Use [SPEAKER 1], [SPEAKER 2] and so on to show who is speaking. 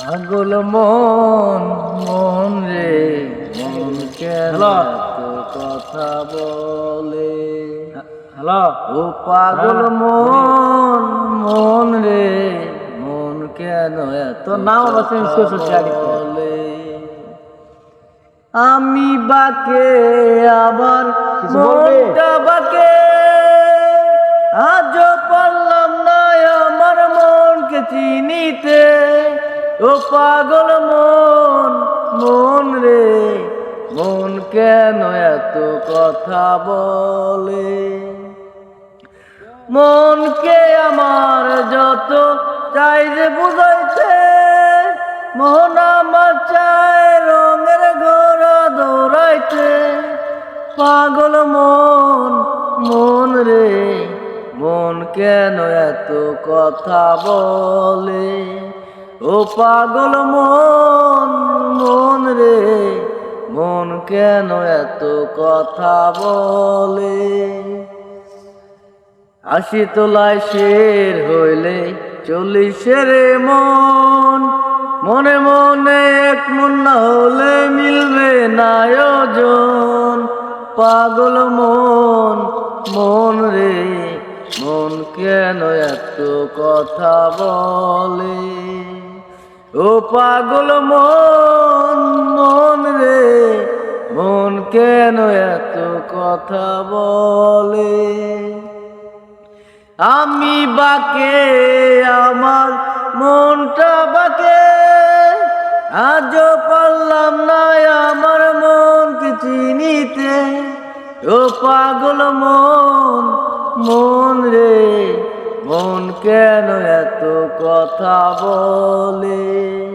[SPEAKER 1] পাগল মন মন রে মন কেন। কথা বলে
[SPEAKER 2] হ্যালো
[SPEAKER 1] ও পাগল
[SPEAKER 2] হ্যাঁ,
[SPEAKER 1] মন মন রে মন কেন এত
[SPEAKER 2] গাড়িতে।
[SPEAKER 1] বলে? আমি বাকে আবার মনটা বাকে ও পাগল মন মন রে, মন কেন এত কথা বলে? মনকে আমার যত চাই যে বুঝাইতে, মন আমার চায় রঙের ঘোড়া দৌড়াইতে। পাগল মন মন রে, মন কেন এত কথা বলে? ও পাগল মন মন রে, মন কেন এত কথা বলে? আশি তোলায় শের হইলে চল্লিশের মন। মনে মনে এক মন না হলে মিলবে নায়োজন। পাগল মন মন রে, মন কেন এত কথা বলে? ও পাগল মন মন রে, মন কেন এত কথা বলে? আমি বাকে, আমার মনটা বাকে, আজও পারলাম না আমার মনকে চিনিতে। ও পাগল মন মন রে কেন এত কথা বলে?